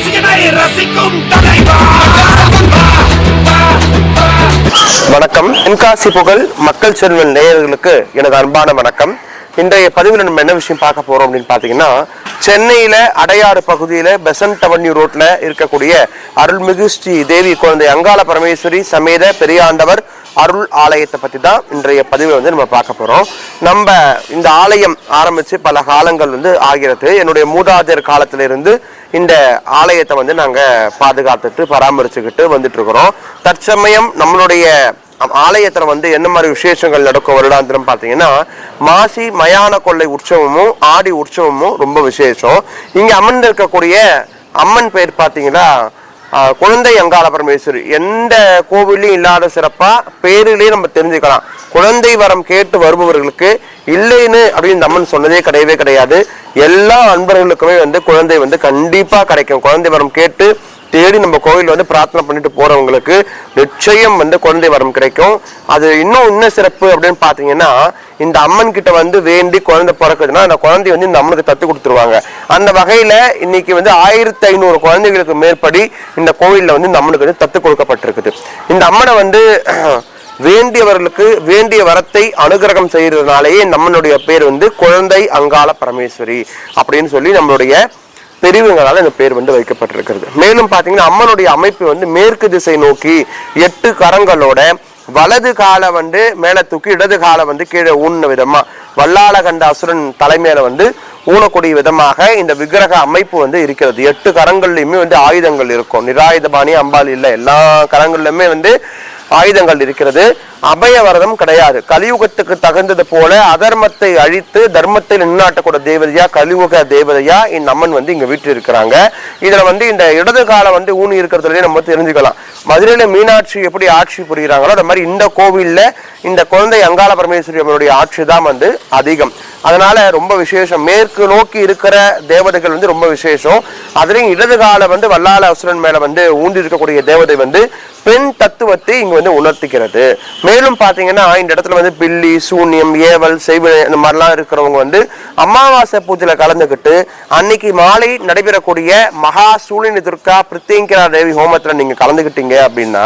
ரசிகனை ரசிக்கும் தலைவா வணக்கம். தென்காசி புகழ் மக்கள் செல்வன் நேயர்களுக்கு எனது அன்பான வணக்கம். இன்றைய பதிவில் நம்ம என்ன விஷயம் பார்க்க போறோம் அப்படின்னு பார்த்தீங்கன்னா சென்னையில அடையாறு பகுதியில பெசன்ட் அவென்யூ ரோட்ல இருக்கக்கூடிய அருள்மிகு ஸ்ரீ தேவி குழந்தை அங்காள பரமேஸ்வரி சமேத பெரியாண்டவர் அருள் ஆலயத்தை பத்தி தான் இன்றைய பதிவை வந்து நம்ம பார்க்க போறோம். நம்ம இந்த ஆலயம் ஆரம்பிச்சு பல காலங்கள் வந்து ஆகிறது. என்னுடைய மூதாதையர் காலத்திலிருந்து இந்த ஆலயத்தை வந்து நாங்கள் பாதுகாத்துட்டு பராமரிச்சுக்கிட்டு வந்துட்டுருக்குறோம். தற்சமயம் நம்மளுடைய ஆலயத்தில் வந்து என்ன மாதிரி விசேஷங்கள் நடக்கும் வருடாந்திரம் பார்த்தீங்கன்னா மாசி மயான கொள்ளை உற்சவமும் ஆடி உற்சவமும் ரொம்ப விசேஷம். இங்கே அமர்ந்திருக்கக்கூடிய அம்மன் பேர் பார்த்தீங்கன்னா குழந்தை அங்காள பரமேஸ்வரி. எந்த கோவிலையும் இல்லாத சிறப்பா பேரிலேயே நம்ம தெரிஞ்சுக்கலாம். குழந்தை வரம் கேட்டு வருபவர்களுக்கு இல்லைன்னு அப்படின்னு அம்மன் சொன்னதே கிடையவே கிடையாது. எல்லா அன்பர்களுக்குமே வந்து குழந்தை வந்து கண்டிப்பா கிடைக்கும். குழந்தை வரம் கேட்டு தேடி நம்ம கோவில் வந்து பிரார்த்தனை பண்ணிட்டு போறவங்களுக்கு நிச்சயம் வந்து குழந்தை வரம் கிடைக்கும். அது இன்னும் இன்னும் சிறப்பு அப்படின்னு பாத்தீங்கன்னா இந்த அம்மன் கிட்ட வந்து வேண்டி குழந்தை பிறக்குதுன்னா அந்த குழந்தை வந்து இந்த அம்மனுக்கு தத்து கொடுத்துருவாங்க. அந்த வகையில இன்னைக்கு வந்து ஆயிரத்தி ஐநூறு குழந்தைகளுக்கு மேற்படி இந்த கோவில்ல வந்து இந்த அம்மனுக்கு வந்து தத்து கொடுக்கப்பட்டிருக்குது. இந்த அம்மனை வந்து வேண்டியவர்களுக்கு வேண்டிய வரத்தை அனுகிரகம் செய்யறதுனாலேயே நம்மளுடைய பேர் வந்து குழந்தை அங்காள பரமேஸ்வரி அப்படின்னு சொல்லி நம்மளுடைய பெரியவங்களால இந்த பேர் வந்து வைக்கப்பட்டிருக்கிறது. மேலும் பாத்தீங்கன்னா அம்மனுடைய அமைப்பு வந்து மேற்கு திசை நோக்கி எட்டு கரங்களோட வலது காலை வந்து மேல தூக்கி இடது காலை வந்து கீழே ஊன்ன விதமா வல்லாள கண்ட அசுரன் தலைமையில வந்து ஊனக்கூடிய விதமாக இந்த விக்கிரக அமைப்பு வந்து இருக்கிறது. எட்டு கரங்கள்லயுமே வந்து ஆயுதங்கள் இருக்கும். நிராயுதபாணி அம்பாள் இல்லை எல்லா கரங்கள்லயுமே வந்து ஆயுதங்கள் இருக்கிறது. அபயவரதம் கிடையாது. கலியுகத்துக்கு தகுந்தது போல அதர்மத்தை அழித்து தர்மத்தை நின்னாட்டக்கூட தேவதையா கலியுக தேவதையா இந்த அம்மன் வந்து இங்க வீட்டு இருக்கிறாங்க இதுல வந்து இந்த இடது காலம் வந்து ஊனி இருக்கிறதுலயே நம்ம தெரிஞ்சுக்கலாம். மதுரையில மீனாட்சி எப்படி ஆட்சி புரிகிறாங்களோ அந்த மாதிரி இந்த கோவில்ல இந்த குழந்தை அங்காள பரமேஸ்வரி அம்மனுடைய ஆட்சி தான் வந்து அதிகம். அதனால ரொம்ப விசேஷம். மேற்கு நோக்கி இருக்கிற தேவதைகள் வந்து ரொம்ப விசேஷம். அதுலயும் இடது கால வந்து வல்லால அசுரன் மேல வந்து ஊன்றி இருக்கக்கூடிய தேவதை வந்து பெண் தத்துவத்தை இங்க வந்து உணர்த்திக்கிறது. மேலும் பார்த்தீங்கன்னா இந்த இடத்துல வந்து பில்லி சூன்யம் ஏவல் செய்வ இந்த மாதிரிலாம் இருக்கிறவங்க வந்து அமாவாசை பூஜையில் கலந்துக்கிட்டு அன்னைக்கு மாலை நடைபெறக்கூடிய மகா சூழினி துர்கா பிரித்திங்கரா தேவி ஹோமத்தில் நீங்கள் கலந்துக்கிட்டீங்க அப்படின்னா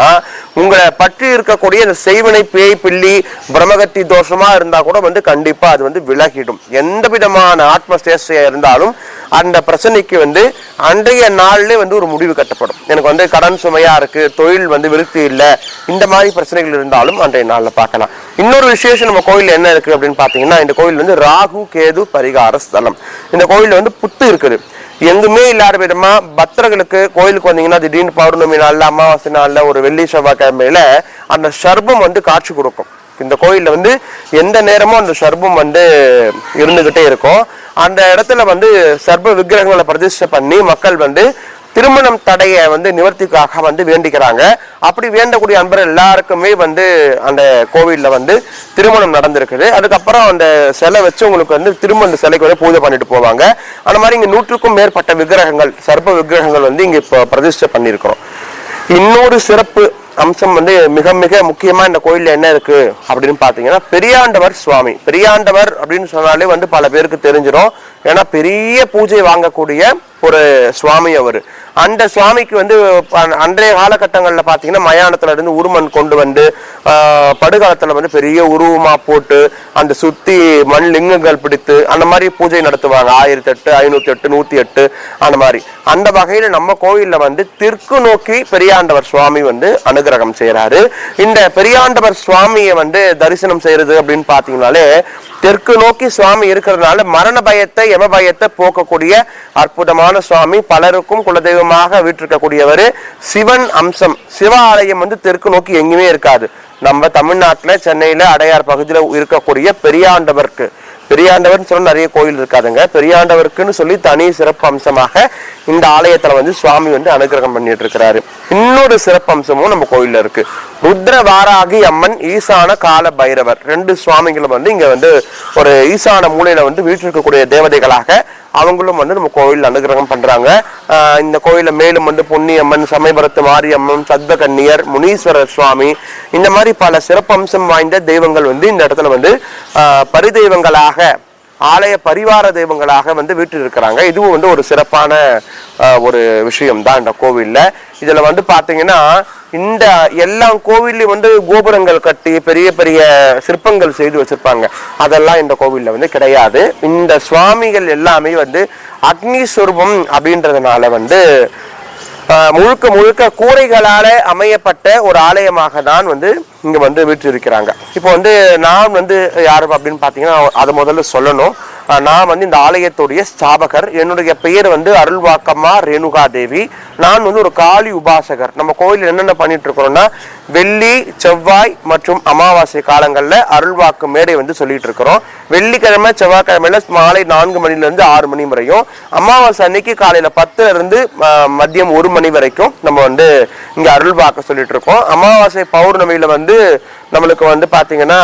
உங்களை பற்றி இருக்கக்கூடிய இந்த செய்வினை பேய் பில்லி பிரமகத்தி தோஷமாக இருந்தால் கூட வந்து கண்டிப்பாக அது வந்து விலகிடும். எந்த விதமான ஆத்மஸ்டேஷையா இருந்தாலும் அந்த பிரச்சனைக்கு வந்து அன்றைய நாள்லேயே வந்து ஒரு முடிவு கட்டப்படும். எனக்கு வந்து கடன் சுமையாக இருக்குது தொழில் வந்து விருத்தி இல்லை இந்த மாதிரி பிரச்சனைகள் இருந்தாலும் இன்றைய நாளில் பார்க்கலாம். இன்னொரு விசேஷம் நம்ம கோயில் என்ன இருக்கு அப்படின்னு பார்த்தீங்கன்னா இந்த கோயில் வந்து ராகு கேது பரிகார ஸ்தலம். இந்த கோயிலில் வந்து புத்து இருக்குது. எங்குமே இல்லாத விதமா பக்தர்களுக்கு கோயிலுக்கு வந்தீங்கன்னா திடீர்னு பௌர்ணமி நாளில் அமாவாசை நாளில் ஒரு வெள்ளி செவ்வாய்க்கிழமையில அந்த சர்பம் வந்து காட்சி கொடுக்கும். இந்த கோயில்ல வந்து எந்த நேரமும் அந்த சர்பம் வந்து இருந்துகிட்டே இருக்கும். அந்த இடத்துல வந்து சர்ப விக்கிரகங்களை பிரதிஷ்டை பண்ணி மக்கள் வந்து திருமணம் தடையை வந்து நிவர்த்திக்காக வந்து வேண்டிக்கிறாங்க அப்படி வேண்டக்கூடிய அன்பர் எல்லாருக்குமே வந்து அந்த கோவிலில் வந்து திருமணம் நடந்திருக்குது. அதுக்கப்புறம் அந்த சிலை வச்சு உங்களுக்கு வந்து திரும்ப அந்த சிலைக்கு வந்து பூஜை பண்ணிட்டு போவாங்க. அந்த மாதிரி இங்கே நூற்றுக்கும் மேற்பட்ட விக்கிரகங்கள் சர்ப விக்கிரகங்கள் வந்து இங்கே இப்போ பிரதிஷ்டை பண்ணியிருக்கிறோம். இன்னொரு சிறப்பு அம்சம் வந்து மிக மிக முக்கியமாக இந்த கோயிலில் என்ன இருக்குது அப்படின்னு பார்த்தீங்கன்னா பெரியாண்டவர் சுவாமி. பெரியாண்டவர் அப்படின்னு சொன்னாலே வந்து பல பேருக்கு தெரிஞ்சிடும் ஏன்னா பெரிய பூஜை வாங்கக்கூடிய ஒரு சுவாமி அவர். அந்த சுவாமிக்கு வந்து அன்றைய காலகட்டங்களில் பார்த்தீங்கன்னா மயானத்துல இருந்து உருமன் கொண்டு வந்து படுகாலத்தில் வந்து பெரிய உருவமாக போட்டு அந்த சுற்றி மண் லிங்கங்கள் பிடித்து அந்த மாதிரி பூஜை நடத்துவாங்க. ஆயிரத்தி எட்டு ஐநூத்தி எட்டு நூற்றி எட்டு அந்த மாதிரி. அந்த வகையில் நம்ம கோயிலில் வந்து தெற்கு நோக்கி பெரியாண்டவர் சுவாமி வந்து அனுகிரகம் செய்கிறாரு இந்த பெரியாண்டவர் சுவாமியை வந்து தரிசனம் செய்யறது அப்படின்னு பார்த்தீங்கனாலே தெற்கு நோக்கி சுவாமி இருக்கிறதுனால மரண பயத்தை யம பயத்தை போக்கக்கூடிய அற்புதமான சுவாமி. பலருக்கும் குலதெய்வம் குலதெய்வமாக வீற்றிருக்கக்கூடியவர் சிவன் அம்சம். சிவ ஆலயம் வந்து தெற்கு நோக்கி எங்கேயுமே இருக்காது. நம்ம தமிழ்நாட்டில் சென்னையில் அடையார் பகுதியில் இருக்கக்கூடிய பெரியாண்டவருக்கு. பெரியாண்டவர்னு சொல்லி நிறைய கோயில் இருக்காதுங்க. பெரியாண்டவருக்குன்னு சொல்லி தனி சிறப்பு அம்சமாக இந்த ஆலயத்தில் வந்து சுவாமி வந்து அனுகிரகம் பண்ணிட்டு இருக்கிறாரு இன்னொரு சிறப்பு அம்சமும் நம்ம கோயிலில் இருக்கு. ருத்ர வாராகி அம்மன் ஈசான கால பைரவர். ரெண்டு சுவாமிகளும் வந்து இங்க வந்து ஒரு ஈசான மூலையில வந்து வீற்றிருக்கக்கூடிய தேவதைகளாக அவங்களும் வந்து நம்ம கோவில் அனுகிரகம் பண்றாங்க. இந்த கோயில்ல மேலும் வந்து பொன்னியம்மன் சமயபுரத்து மாரியம்மன் சத்த கன்னியர் முனீஸ்வரர் சுவாமி இந்த மாதிரி பல சிறப்பம்சம் வாய்ந்த தெய்வங்கள் வந்து இந்த இடத்துல வந்து பரிதெய்வங்களாக ஆலய பரிவார தெய்வங்களாக வந்து வீட்டில் இருக்கிறாங்க இதுவும் வந்து ஒரு சிறப்பான ஒரு விஷயம் தான் இந்த கோவில்ல. இதில் வந்து பார்த்தீங்கன்னா இந்த எல்லா கோவில்லையும் வந்து கோபுரங்கள் கட்டி பெரிய பெரிய சிற்பங்கள் செய்து வச்சிருப்பாங்க. அதெல்லாம் இந்த கோவிலில் வந்து கிடையாது. இந்த சுவாமிகள் எல்லாமே வந்து அக்னி அப்படின்றதுனால வந்து முழுக்க முழுக்க கூரைகளால் அமையப்பட்ட ஒரு ஆலயமாக தான் வந்து இங்கே வந்து வீற்றிருக்கிறாங்க. இப்போ வந்து நான் வந்து யார் அப்படின்னு பார்த்தீங்கன்னா அதை முதல்ல சொல்லணும். நான் வந்து இந்த ஆலயத்துடைய ஸ்தாபகர். என்னுடைய பெயர் வந்து அருள்வாக்கம்மா ரேணுகா தேவி நான் வந்து ஒரு காளி உபாசகர். நம்ம கோயில் என்னென்ன பண்ணிட்டு இருக்கிறோம்னா வெள்ளி செவ்வாய் மற்றும் அமாவாசை காலங்களில் அருள்வாக்கு மேடை வந்து சொல்லிட்டு இருக்கிறோம். வெள்ளிக்கிழமை செவ்வாய்க்கிழமையில மாலை நான்கு மணிலிருந்து ஆறு மணி வரையும். அமாவாசை அன்னைக்கு காலையில பத்துல இருந்து மதியம் ஒரு மணி வரைக்கும் நம்ம வந்து இங்க அருள்வாக்க சொல்லிட்டு இருக்கோம். அமாவாசை பௌர்ணமியில வந்து நம்மளுக்கு வந்து பாத்தீங்கன்னா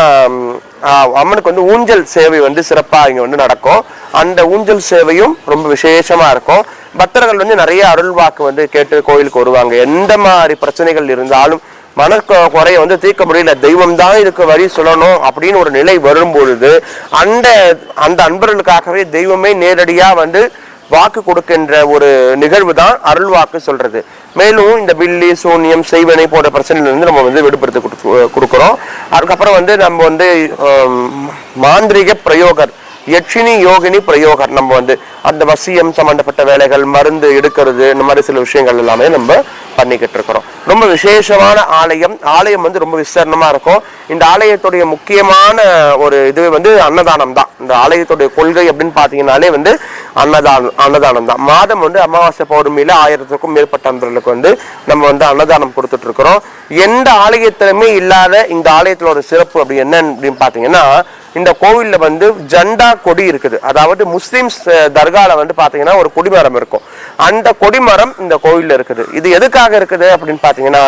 அம்மனுக்கு வந்து ஊஞ்சல் சேவை வந்து சிறப்பாக இங்கே வந்து நடக்கும். அந்த ஊஞ்சல் சேவையும் ரொம்ப விசேஷமாக இருக்கும். பக்தர்கள் வந்து நிறைய அருள்வாக்கு வந்து கேட்டு கோயிலுக்கு வருவாங்க. எந்த மாதிரி பிரச்சனைகள் இருந்தாலும் மன குறைய வந்து தீர்க்க முடியல. தெய்வம் தான் இதுக்கு வழி சொல்லணும் அப்படின்னு ஒரு நிலை வரும்பொழுது அந்த அந்த அன்பர்களுக்காகவே தெய்வமே நேரடியாக வந்து வாக்கு கொடுக்கின்ற ஒரு நிகழ்வு தான் அருள் வாக்கு சொல்றது. மேலும் இந்த பில்லி சூன்யம் செய்வனை போன்ற பிரச்சனையில இருந்து நம்ம வந்து விடுபடுத்தி கொடுத்து- அதுக்கப்புறம் வந்து நம்ம வந்து மாந்திரிக பிரயோகர் யட்சினி யோகினி பிரயோகர். நம்ம வந்து அந்த வசியம் சம்பந்தப்பட்ட வேலைகள் மருந்து எடுக்கிறது இந்த மாதிரி சில விஷயங்கள் எல்லாமே நம்ம பண்ணிக்கிட்டு இருக்கிறோம் ரொம்ப விசேஷமான ஆலயம். ஆலயம் வந்து ரொம்ப விசரணமாக இருக்கும். இந்த ஆலயத்துடைய முக்கியமான ஒரு இது வந்து அன்னதானம் தான். இந்த ஆலயத்துடைய கொள்கை அப்படின்னு பார்த்தீங்கன்னாலே வந்து அன்னதானம் அன்னதானம் தான். மாதம் வந்து அமாவாசை பௌர்ணமியில் ஆயிரத்துக்கும் மேற்பட்ட அன்பர்களுக்கு வந்து நம்ம வந்து அன்னதானம் கொடுத்துட்டு இருக்கிறோம் எந்த ஆலயத்திலுமே இல்லாத இந்த ஆலயத்தில் ஒரு சிறப்பு அப்படி என்ன அப்படின்னு பார்த்தீங்கன்னா இந்த கோவிலில் வந்து ஜண்டா கொடி இருக்குது. அதாவது முஸ்லீம்ஸ் தர்காவில் வந்து பார்த்தீங்கன்னா ஒரு கொடிமரம் இருக்கும். அந்த கொடிமரம் இந்த கோவிலில் இருக்குது. இது எதுக்காக இருக்குது அப்படின்னு பார்த்தீங்கன்னா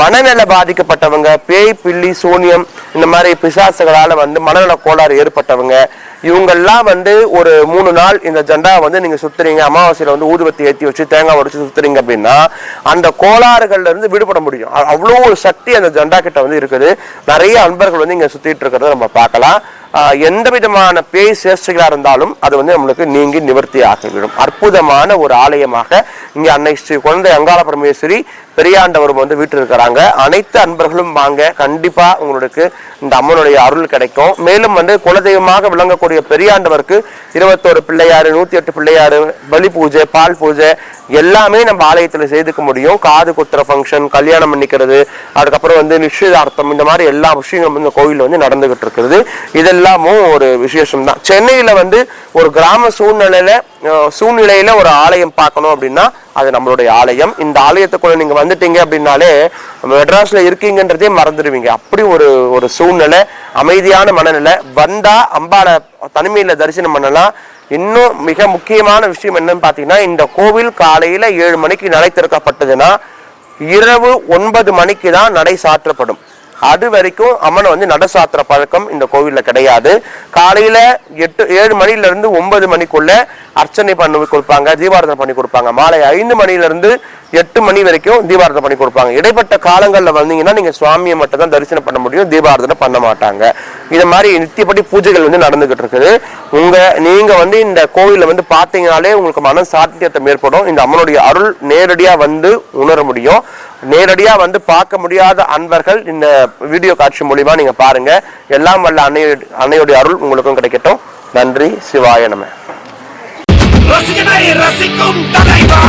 மனநல பாதிக்கப்பட்டவங்க பேய் பில்லி சூனியம் இந்த மாதிரி பிசாசுகளால் வந்து மனநல கோளாறு ஏற்பட்டவங்க இவங்கெல்லாம் வந்து ஒரு மூணு நாள் இந்த ஜெண்டா வந்து நீங்கள் சுற்றுறீங்க அமாவாசையில் வந்து ஊதுபத்தி ஏற்றி வச்சு தேங்காய் உடைச்சு சுற்றுறீங்க அப்படின்னா அந்த கோளாறுகள்லேருந்து விடுபட முடியும். அவ்வளோ ஒரு சக்தி அந்த ஜெண்டா கிட்ட வந்து இருக்குது. நிறைய அன்பர்கள் வந்து இங்கே சுற்றிட்டு இருக்கிறத நம்ம பார்க்கலாம். எந்த விதமான பேய் சேஷ்டைகளாக இருந்தாலும் அது வந்து நம்மளுக்கு நீங்கி நிவர்த்தி ஆகிவிடும். அற்புதமான ஒரு ஆலயமாக இங்கே அன்னை ஸ்ரீ குழந்தை அங்காள பரமேஸ்வரி பெரியாண்டவரும் வந்து வீட்டில் இருக்கிறாங்க அனைத்து அன்பர்களும் வாங்க கண்டிப்பாக உங்களுக்கு இந்த அம்மனுடைய அருள் கிடைக்கும். மேலும் வந்து குலதெய்வமாக விளங்கக்கூடிய பெரியாண்டவருக்கு இருபத்தோரு பிள்ளையார் நூற்றி எட்டு பிள்ளையார் பலி பூஜை பால் பூஜை எல்லாமே நம்ம ஆலயத்தில் செய்துக்க முடியும். காது குத்துற ஃபங்க்ஷன் கல்யாணம் பண்ணிக்கிறது அதுக்கப்புறம் வந்து நிச்சயதார்த்தம் இந்த மாதிரி எல்லா விஷயங்களும் இந்த கோயிலில் வந்து நடந்துகிட்டு இருக்குது எல்லாமும் ஒரு விசேஷம் தான் சென்னையில் வந்து ஒரு கிராம சூழ்நிலையில சூழ்நிலையில் சூழ்நிலையில ஒரு ஆலயம் பார்க்கணும் அப்படின்னா அது நம்மளுடைய ஆலயம். இந்த ஆலயத்துக்குள்ள நீங்க வந்துட்டீங்க அப்படின்னாலே மெட்ராஸ்ல இருக்கீங்கன்றதே மறந்துடுவீங்க. அப்படி ஒரு ஒரு சூழ்நிலை அமைதியான மனநிலை. வந்தா அம்பாளை தனிமையில தரிசனம் பண்ணலாம். இன்னும் மிக முக்கியமான விஷயம் என்னன்னு பார்த்தீங்கன்னா இந்த கோவில் காலையில ஏழு மணிக்கு நடை திறக்கப்பட்டதுன்னா இரவு ஒன்பது மணிக்கு தான் நடை சாற்றப்படும். அது வரைக்கும் அம்மனை வந்து நட சாத்திர பழக்கம் இந்த கோவிலில் கிடையாது. காலையில் எட்டு ஏழு மணிலேருந்து ஒன்பது மணிக்குள்ள அர்ச்சனை பண்ணி கொடுப்பாங்க தீபாரதனை பண்ணி கொடுப்பாங்க. மாலை ஐந்து மணிலேருந்து எட்டு மணி வரைக்கும் தீபாரதனை பண்ணி கொடுப்பாங்க. இடைப்பட்ட காலங்களில் வந்தீங்கன்னா நீங்கள் சுவாமியை மட்டும் தான் தரிசனம் பண்ண முடியும் தீபாரதனை பண்ண மாட்டாங்க. இது மாதிரி நித்தியப்படி பூஜைகள் வந்து நடந்துகிட்டு இருக்குது. உங்கள் நீங்கள் வந்து இந்த கோவிலில் வந்து பார்த்தீங்கனாலே உங்களுக்கு மன சாத்தியத்தை ஏற்படும். இந்த அம்மனுடைய அருள் நேரடியாக வந்து உணர முடியும். நேரடியாக வந்து பார்க்க முடியாத அன்பர்கள் இந்த வீடியோ காட்சி மூலிமா நீங்கள் பாருங்க. எல்லாம் வல்ல அன்னைய அன்னையுடைய அருள் உங்களுக்கும் கிடைக்கட்டும். நன்றி சிவாய நம. ரசிக்கும் தலைவா!